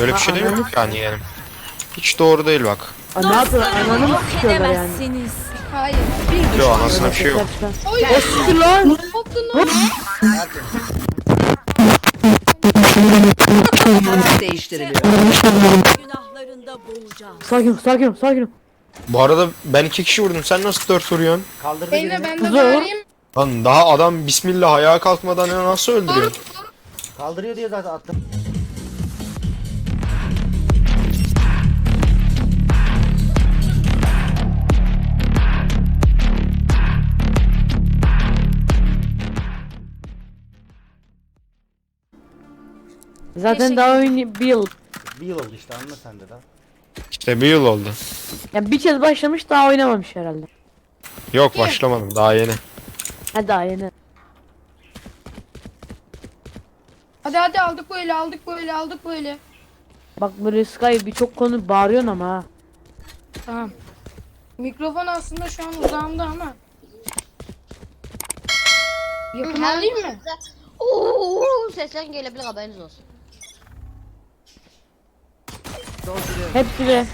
Öyle bir şey de yok yani yeğenim. Hiç doğru değil bak. Aa, ne yapıyorlar? Ananı mı sıkıyorlar yani? Edemezsiniz. Hayır. Yo anasına bir şey yok. Oy. O siktir lan. Koptun lan. Taraf değiştiriliyor. Günahlarında boğacağım. Sakin ol sakin ol sakin ol. Bu arada ben iki kişi vurdum. Sen nasıl dört vuruyorsun? Kaldırdı Beyne birini. ben de Kuzey. bağırayım. Lan daha adam bismillah ayağa kalkmadan ya nasıl öldürüyor? Kaldırıyor diye zaten attım. Zaten daha oyun bir yıl. Bir yıl oldu işte anla sen de daha. İşte bir yıl oldu. Yani bir kez başlamış daha oynamamış herhalde. Yok başlamadım daha yeni. Ha daha yeni. Hadi hadi aldık böyle aldık böyle aldık böyle. Bak böyle Sky birçok konu bağırıyorsun ama ha. Tamam. Mikrofon aslında şu an uzağımda ama. Yakın alayım mı? Oo, sesler gelebilir haberiniz olsun. Hepsi de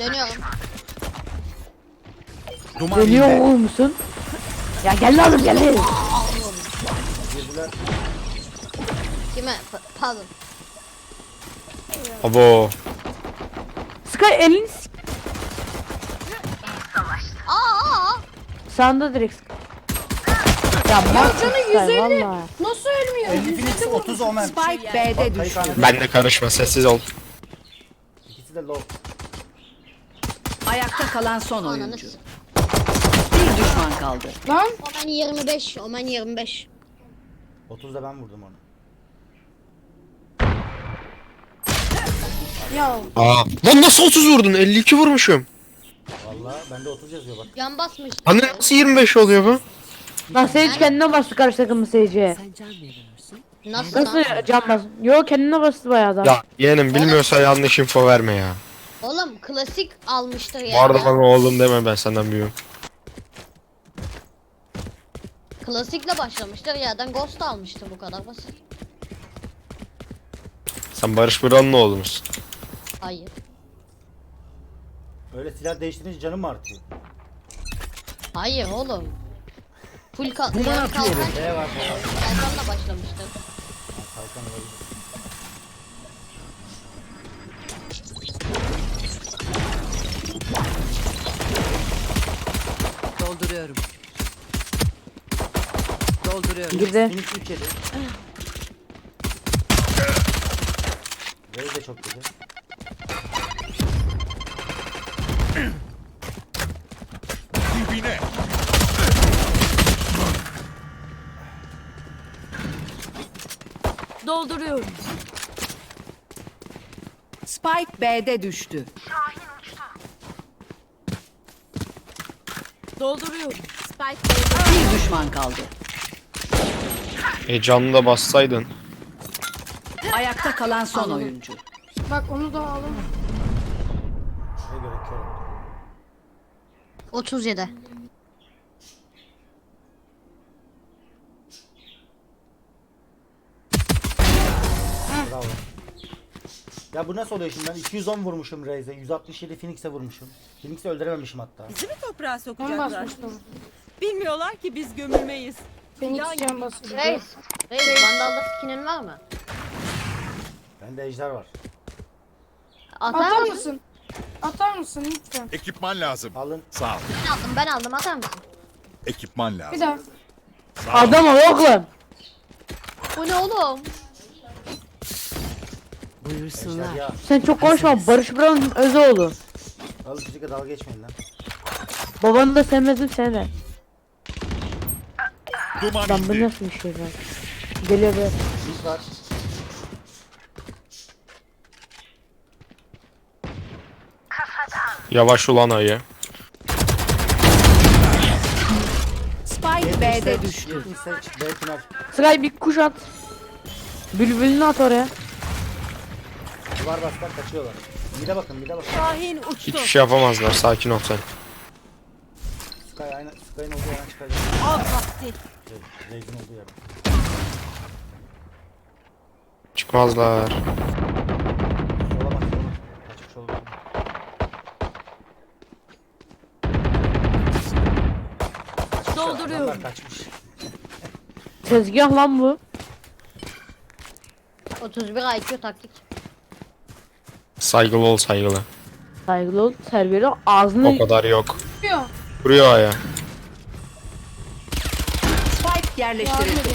Dönüyorum. dönüyor musun? Ya gel lan gel. Kime? Pa- pardon. Abo. Sky elini s- Aa, aa, aa. sağında direkt Sky. Ya bak canı Sky 150. valla. Nasıl ölmüyor? Phoenix 30 omen. Spike B'de düştü. Ben de karışma sessiz ol. İkisi de low. Ayakta kalan son Ananı oyuncu. s- Bir düşman kaldı. Lan Omen 25. Omen 25. 30 da ben vurdum onu. ya Aa. Lan nasıl 30 vurdun? 52 vurmuşum. Valla bende 30 yazıyor bak. Yan basmış. Hani nasıl 25 oluyor bu? Lan Sage kendine bastı karşı takımın Sage'e. Nasıl, Nasıl lan? can bas? Yo kendine bastı bayağı da. Ya yeğenim bilmiyorsa yanlış info verme ya. Oğlum klasik almıştır ya. Bu arada bana oğlum deme ben senden büyüğüm. Klasikle başlamıştır yerden ghost almıştır bu kadar basit. Sen Barış Buran'ın oğlu musun? Hayır. Öyle silah değiştirince canım mı artıyor? Hayır oğlum. Full kal yani kalkan B var. Kalkan olabilir. Dolduruyorum. Dolduruyorum. Girdi. 3 yedi. Ray de çok kötü. Dolduruyorum. Spike B'de düştü. Dolduruyorum. Spike Bir düşman kaldı. E canını da bassaydın. Ayakta kalan son oyuncu. bak onu da alın. Ne göre kör oldu. 37. Bravo. Ya bu nasıl oluyor şimdi ben 210 vurmuşum Raze'e 167 Phoenix'e vurmuşum. Phoenix'i öldürememişim hatta. Bizi mi toprağa Ben sokacaklar? basmıştım. Bilmiyorlar ki biz gömülmeyiz. Phoenix can basıyor. Reis. Reis vandalda skinin var mı? Bende ejder var. Atar, Atar mısın? mısın? Atar mısın lütfen? Ekipman lazım. Alın. Sağ ol. Ben aldım ben aldım atar mısın? Ekipman Bir lazım. daha. Adam ol oğlum. Bu ne oğlum? Ejder ya. Sen çok konuşma. Barış Buran'ın öz oğlu. Alın çocukla dalga geçmeyin lan. Babanı da sevmezdim seni de. Duman Lan bu indi. nasıl bir şey lan? Geliyor be. Mid var. Yavaş ulan ayı. Spike B'de düştü. Yakın seç. B bir kuş at. Bülbülünü at oraya. Barbas'tan kaçıyorlar. Mide bakın mide bakın. Şahin uçtu. Hiçbir şey yapamazlar sakin ol sen. Sky aynı Sky'ın olduğu yerden çıkacak. Al vakti. Raid'in olduğu yerden. Çıkmazlar. Sola Dolduruyorum. Tezgah lan bu. 31 IQ taktik. Saygılı ol saygılı. Saygılı ol, terbiyeli ol. Ağzını O kadar yok. Yok. Vuruyor aya. Spike yerleştirildi.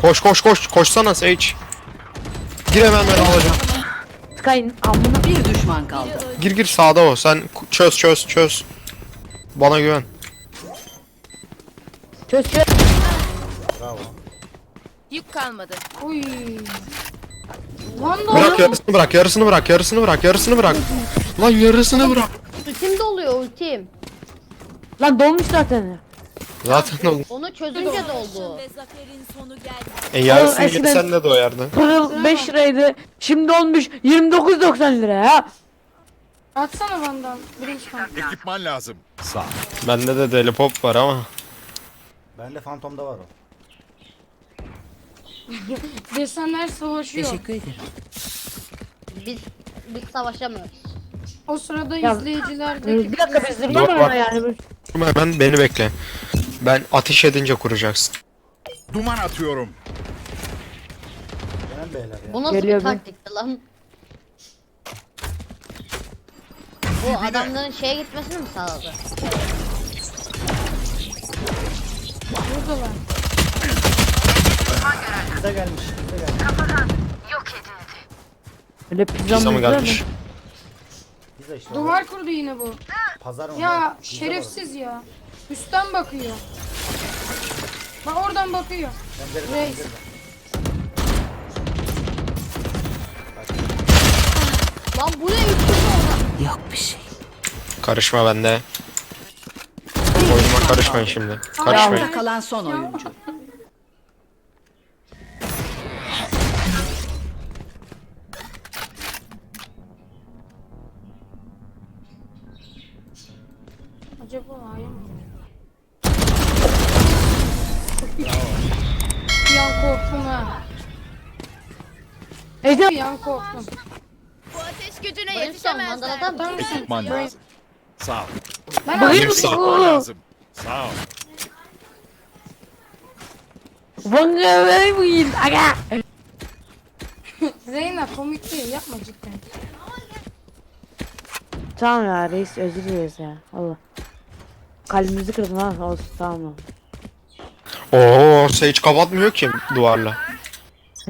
Koş koş koş. Koşsana Sage. Gir hemen ben alacağım. Sky'ın amına. Bir düşman kaldı. Gir gir sağda o. Sen çöz çöz çöz. Bana güven. Çöz çöz. Yük kalmadı. Uy. Lan da Bırak yarısını bırak yarısını bırak yarısını bırak yarısını bırak. Lan yarısını bırak. Ultim doluyor ultim. Lan dolmuş zaten. Zaten oldu. Onu çözünce doldu. E yarısını Oğlum, eskiden- yesen de doyardı. Pırıl 5 liraydı. Şimdi olmuş 29.90 lira ya. atsana bandan. Brimstone. Ekipman lazım. Sağ. Bende de deli pop var ama. Bende Phantom'da var o. Desenler savaşıyor. Teşekkür ederim. Biz biz savaşamıyoruz. O sırada Ya- izleyiciler de Bir dakika biz Dur, zırhlama bak. yani. Hemen beni bekle. Ben ateş edince kuracaksın. Duman atıyorum. Gelen beyler ya. Bu nasıl Geliyor bir taktikti lan? Bu adamların şeye gitmesini mi sağladı? buradalar. Bize gelmiş. Bize gelmiş. Öyle Pizza pizza mı gelmiş? Bize işte. Duvar kurdu yine bu. Pazar mı? Ya Pizza şerefsiz ya. Üstten bakıyor. Bak oradan bakıyor. var. Reis. pencerede. Lan bu ne üçlü orada? Yok bir şey. Karışma bende. Oyunuma karışmayın şimdi. Karışmayın. Ayakta kalan son oyuncu. Ece Bir an korktum. Bu ateş gücüne mısın? Ekipman lazım. Sağ ol. Ben. Ekipman lazım. Sağ ol. Bana ver bu yıl. Aga. Reyna komik değil yapma cidden. Tamam ya reis özür dileriz ya. Allah. Kalbimizi kırdın ha. Olsun tamam mı? Oo Sage kapatmıyor ki duvarla.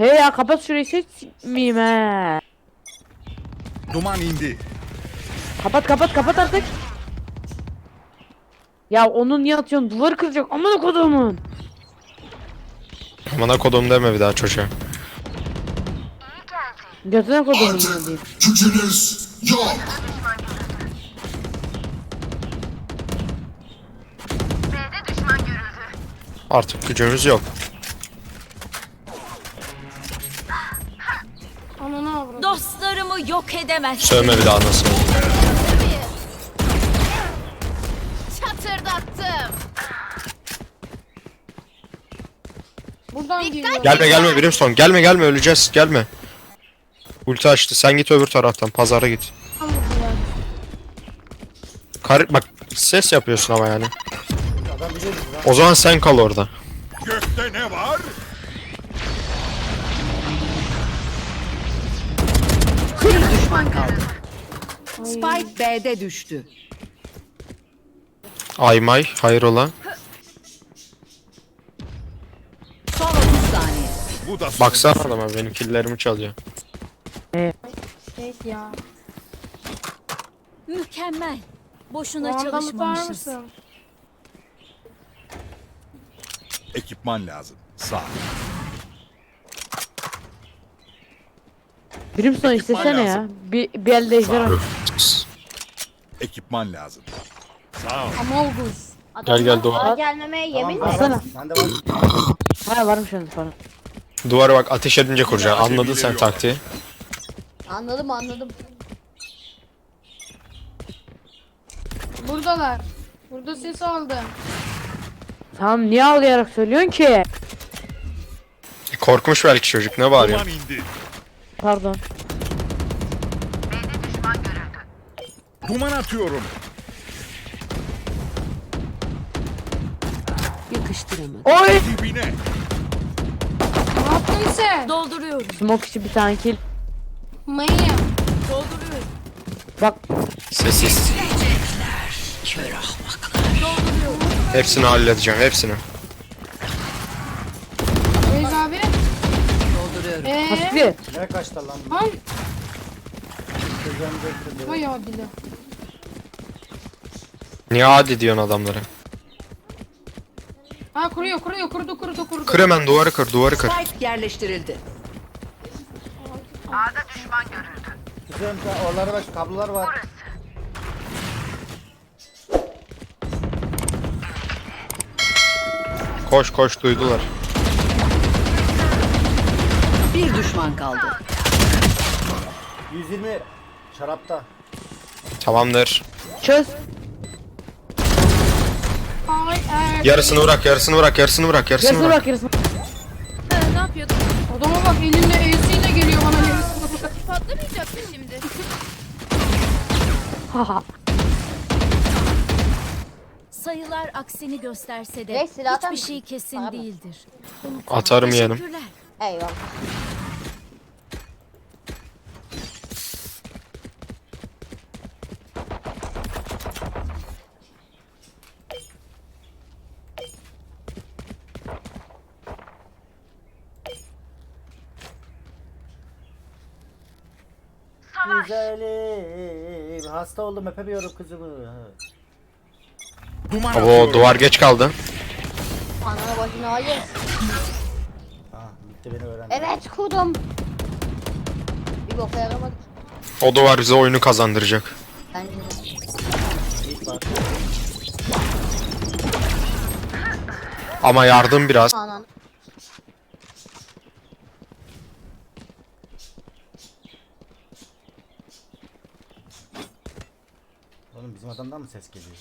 He ya kapat şurayı seçmeyeyim he. Duman indi. Kapat kapat kapat artık. Ya onu niye atıyorsun? Duvar kıracak. Aman kodumun. Bana kodum deme bir daha çocuğa. Götüne kodumun diyor diyeyim. Artık gücümüz yok. Dostlarımı yok edemez. Sövme bir daha nasıl. Çatırdattım. Buradan geliyor. Gelme gelme Brimstone. Gelme gelme öleceğiz. Gelme. Ulti açtı. Sen git öbür taraftan. Pazara git. Kar bak ses yapıyorsun ama yani. O zaman sen kal orada. Gökte ne var? Düşman kaldı. Spike B'de düştü. Aymay hayrola. Son 30 saniye. Bu da son. Baksana adama benim killerimi çalıyor. Şey ya. Mükemmel. Boşuna anda tutar çalışmamışız. mısın? Ekipman lazım. Sağ Brimstone istesene ya. Bir, bir elde ejder. Ekipman lazım. Sağ ol. Amolgus. Gel gel duvar. Bana gelmemeye yemin Tamam, mi? var, Alsana. var. Ha varmış onun falan. Duvara bak ateş edince kuracaksın. Anladın sen taktiği. Anladım anladım. Buradalar. Burada ses aldım. Tamam niye ağlayarak söylüyorsun ki? Korkmuş belki çocuk ne bağırıyor. Duman indi. Pardon. Duman atıyorum. Yakıştıramadım. Oy! Dibine. Ne yaptın sen? Dolduruyorum. Smoke içi bir tane kill. Mayı. Dolduruyorum. Bak. Sessiz. Kör ahmaklar. Dolduruyorum. Hepsini halledeceğim hepsini. Eee? hafifli. Ne kaçta lan? Lan. Kızım bekle. Vay adile. Niye hadi diyorsun adamlara? Ha kuruyor kuruyor kurudu kurudu kurudu. Kır hemen duvarı kır duvarı kır. Spike yerleştirildi. Kızım sen oralara bak kablolar var. Koş koş duydular. Bir düşman kaldı. 120 şarapta. Tamamdır. Çöz. Ay ay. Yarısını bırak yarısını bırak yarısını bırak yarısını Yarısını bırak. bırak yarısını. Ha, ne yapıyordun? Adama bak elinde E'siyle geliyor bana yarısını bırak. Patlamayacaktı şimdi. Haha. Sayılar aksini gösterse de Reis, silah atar hiçbir mısın? şey kesin Bana bak. değildir. Atarım yeğenim. Teşekkürler. Eyvallah. Güzelim. Hasta oldum öpemiyorum kızımı. Duman atıyorum. duvar geç kaldı. Anana başına hayır. Bitti beni öğrendi. Evet kurdum. Bir boka yaramadık. O duvar bize oyunu kazandıracak. Bence de. İlk bak. Ama yardım biraz. Anan. Oğlum bizim adamdan mı ses geliyor?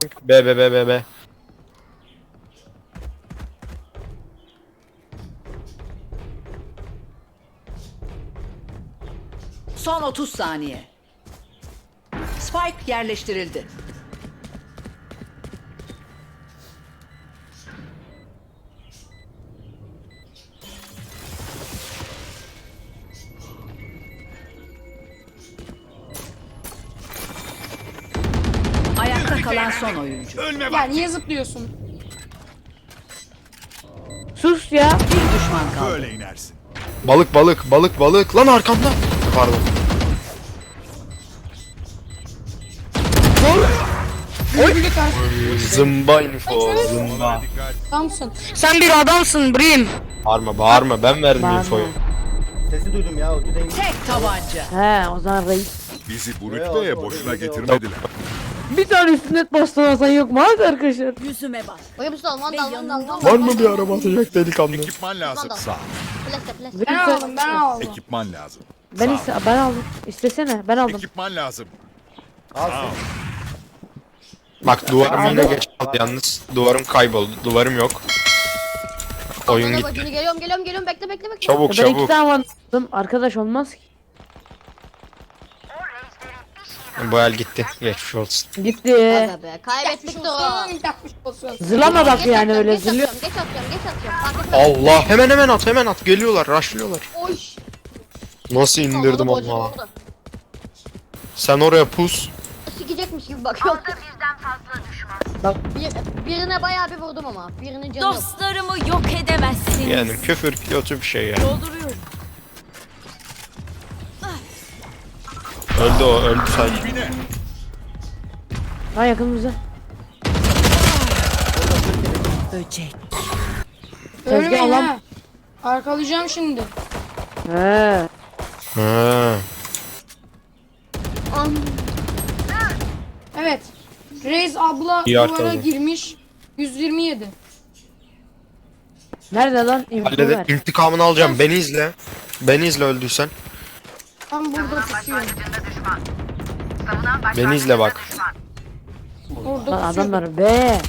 B B B B B. Son 30 saniye. Spike yerleştirildi. Son oyuncu. Ölme Ya bak. niye zıplıyorsun? Sus ya. Bir düşman kaldı. Böyle inersin. Balık balık balık balık lan arkamda. Pardon. Karşı. Zımba info zımba. Adamsın. Sen bir adamsın Brim. Bağırma bağırma ben verdim Bağırma. infoyu. Sesi duydum ya o. Tek tabanca. He o zaman reis. Bizi bu Ya, rütbeye boşuna getirmediler. Bir tane sünnet bastırmasan yok mu hadi arkadaşlar? Yüzüme bak. Oyun salman Ve dalman yanında dalman. Var mı bir araba atacak delikanlı? Ekipman lazım. Sağ. Plase plase. Ben aldım ben aldım. Ekipman lazım. Ben iste ben aldım. İstesene ben aldım. Ekipman lazım. Al. Bak duvarım yine geç kaldı yalnız. Duvarım kayboldu. Duvarım yok. Oyun gitti. geliyorum geliyorum geliyorum bekle bekle bekle. Çabuk Ben iki çabuk. tane aldım. Arkadaş olmaz ki. Bu el gitti. Geçmiş olsun. Gitti. Aga be kaybettik de o. Yapmış olsun. Zılama bak Geç yani atıyorum, öyle geç zılıyor. atıyorum, Geç atıyorum geç atıyorum. Fark etmez. Allah hemen hemen at hemen at. Geliyorlar rushlıyorlar. Oy. Nasıl indirdim bacını ama. Sen oraya pus. Sikecekmiş gibi bakıyorum. Bak. Bir, birine bayağı bir vurdum ama. Birinin canı yok. Dostlarımı yok edemezsiniz. Yani küfür kötü bir şey ya. Dolduruyorum. Öldü o öldü sanki. Dibine. Ha yakınımıza. Böcek. Ölmeyin Tezgah lan. ha. Arkalayacağım şimdi. He. Ha. Am. Evet. Reis abla İyi duvara girmiş. 127. Nerede lan? Hallede intikamını alacağım. Beni izle. Beni izle öldüysen. Tam burada tutuyor. Beni izle bak. Orada Lan adamlar be.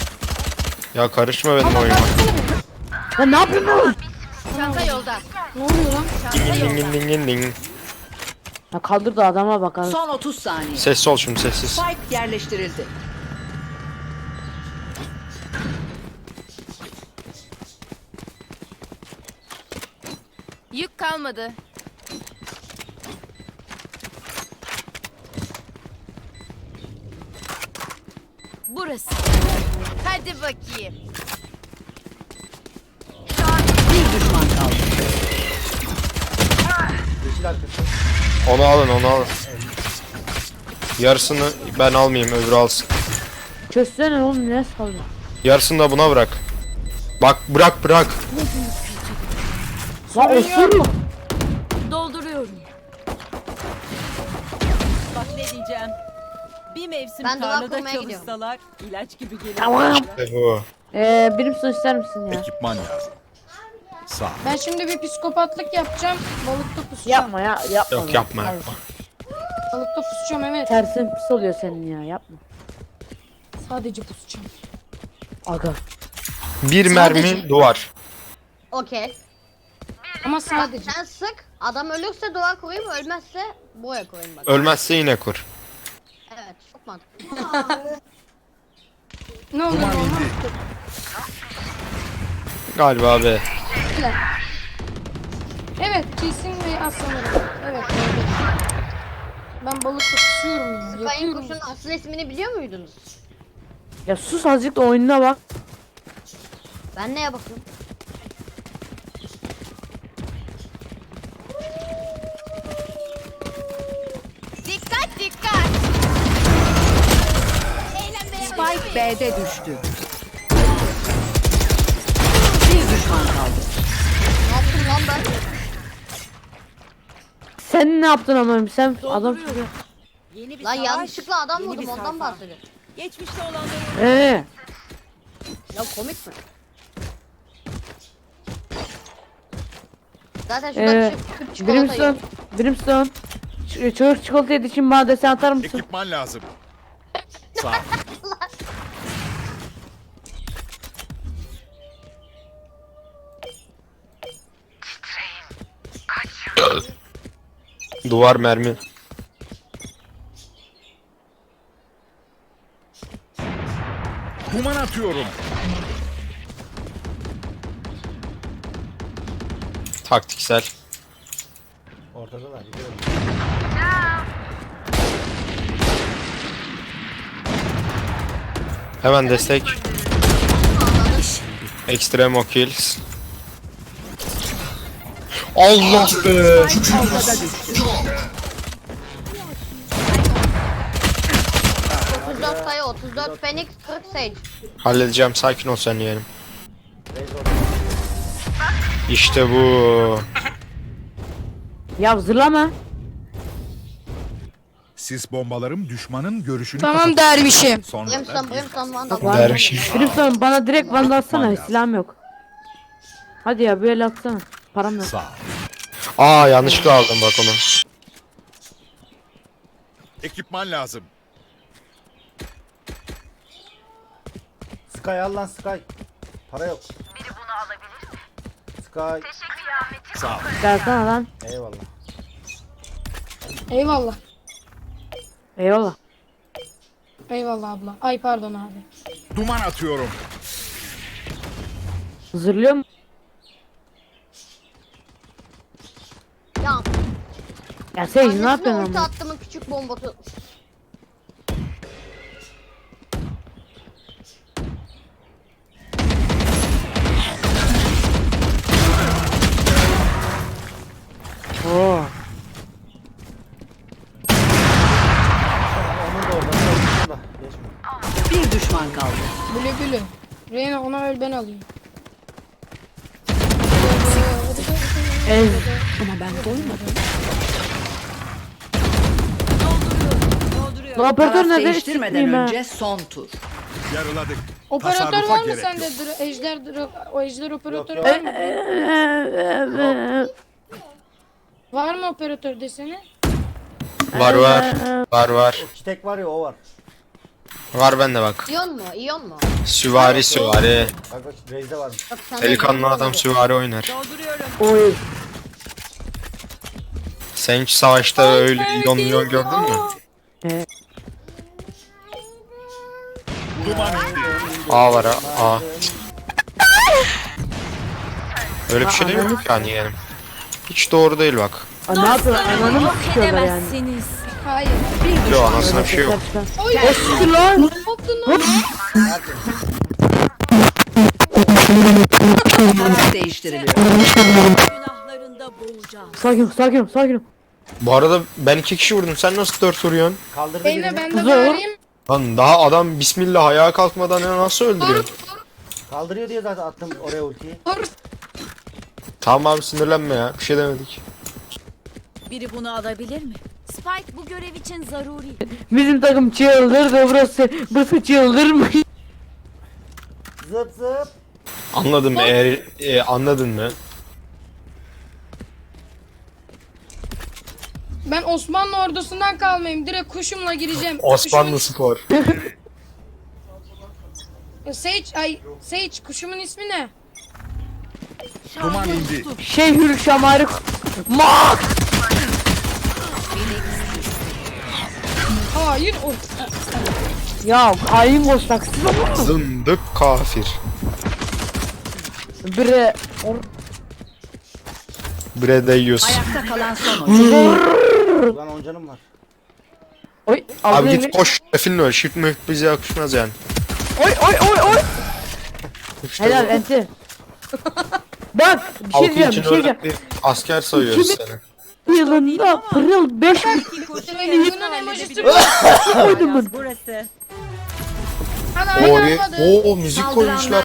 Ya karışma benim oyuma. Lan ne yapıyorsun? Çanta yolda. Ne oluyor lan? Ding ding ding ding ding. Ya kaldır da adama bak. abi. Son 30 saniye. Sessiz ol şimdi sessiz. Spike yerleştirildi. Yük kalmadı. Burası. Hadi bakayım. Bir düşman kaldı. Yeşil arkası. Onu alın onu alın. Yarısını ben almayayım öbürü alsın. Çözsene oğlum ne sallıyor? Yarısını da buna bırak. Bak bırak bırak. Lan osur. Dolduruyorum. Bak ne diyeceğim. Bir mevsim Ben duvar tarlada kurmaya gidiyorum. çalışsalar ilaç gibi gelir. Tamam. İşte bu. Ee, birim su ister misin ya? Ekipman lazım. Sağ ol. Ben şimdi bir psikopatlık yapacağım. Balıkta pusacağım. Yapma ya yapma. Yok yapma yapma. Balıkta pusacağım evet. Tersin pis oluyor senin ya yapma. Sadece pusacağım. Aga. Bir mermi duvar. Okey. Ama sadece. Sen sık. Adam ölürse duvar koyayım, ölmezse buraya koyayım bak. Ölmezse yine kur. Evet, çok mantıklı. Ne oluyor lan? Galiba be. Evet kesin ve az sanırım. Evet. evet. Ben balıkta pusuyorum ya. Kayın Yapıyorum. kuşun asıl ismini biliyor muydunuz? Ya sus azıcık da oyununa bak. Ben neye bakıyorum? Spike B'de düştü. Bir düşman kaldı. Ne yaptım lan ben? Sen ne yaptın ama sen adam Yeni bir Lan savaş, yanlışlıkla adam yeni vurdum ondan bahsediyorum. Geçmişte olanları Ee, Ya komik mi? Zaten Ee, şurada küp, küp çikolata Brimstone. Brimstone. Ç- Çocuk çikolata yedi için bana desen atar mısın? Ekipman lazım. Sağ Duvar mermi. Duman atıyorum. Taktiksel. Ortada da gidiyorum. Hemen destek. Extremo kills. Allah be. düştü. 34 sayı, 34 Phoenix, 40 Sage. Halledeceğim sakin ol sen yeğenim. İşte bu. Ya zırlama. Sis bombalarım düşmanın görüşünü Tamam dervişim. Sonra da Brimstone, Brimstone Vandal. Dervişim. Bana direkt vandal atsana lazım. silahım yok. Hadi ya böyle atsana. Param yok. sağ ol. Aa yanlışlıkla aldım bak onu. Ekipman lazım. Sky al lan Sky. Para yok. Biri bunu alabilir Sky. Sağ ol. Gelsene lan. Eyvallah. Eyvallah. Eyvallah. Eyvallah abla. Ay pardon abi. Duman atıyorum. Zırlıyor mu? Ya, Ya Sage ne annesine yapıyorsun ulti ama? attımın küçük bombası. Oo. Onun da orada. Onun da. Geçme. Bir düşman kaldı. Güle güle. Reyna ona öl ben alayım. Ez. Dolduruyorum. Operatör Taraf neden değiştirmeden sikmeyeyim ha? önce son tur. Yarıladık. Operatör Tasarrufa var mı gerek sende? yok. Dra- ejder, dra- o ejder operatörü var mı? Var mı operatör deseni? Var var. Var var. O kitek var ya o var. Var bende bak. İyon mu? İyon mu? Süvari süvari. Bak bak Raze'de varmış. Bak Delikanlı İyon adam süvari oynar. Dolduruyorum. Oy. Sen hiç savaşta öyle milyon milyon gördün mü? Duman indi. A var ha. A. Öyle bir şey de yok yani yeğenim. Hiç doğru değil bak. Aa, ne yapıyorlar? Ananı mı sıkıyorlar yani? Hayır. Yok anasına bir şey yok. Oy. O siktir lan. Oldu lan. Taraf değiştiriliyor. Günahlarında boğacağım. Sakin ol sakin ol sakin ol. Bu arada ben iki kişi vurdum. Sen nasıl dört vuruyorsun? Kaldırdı Beyne birini. ben de Zor. bağırayım. Lan daha adam bismillah ayağa kalkmadan ya nasıl öldürüyor? Kaldırıyor diye zaten attım oraya ultiyi. Tamam abi sinirlenme ya. Bir şey demedik. Biri bunu alabilir mi? Spike bu görev için zaruri. Bizim takım çıldırdı burası. Burası çıldırmış. Zıp zıp. Anladım eğer e, anladın mı? Ben Osmanlı ordusundan kalmayayım. Direkt kuşumla gireceğim. Osmanlı Spor. Kuşumun... Sage, ay Sage kuşumun ismi ne? Duman indi. Şeyhül şamarık. Ma. Hayır o. Ya siz ama. Zındık kafir. Bre. Or. Bre deyiyoruz. Ayakta kalan son oyuncu. Ulan on canım var. Oy. Abi Abi git koş. Efilin öl. Shift mi bize yakışmaz yani. Oy oy oy oy. İşte Helal bu. enti. Bak bir şey Halkı diyeceğim için bir şey diyeceğim. öyle bir asker sayıyoruz Kimin- seni. Yılında pırıl 5 Bunun emojisi koydum bunu. Burası. Ana Oo, inanmadı. oo müzik koymuşlar.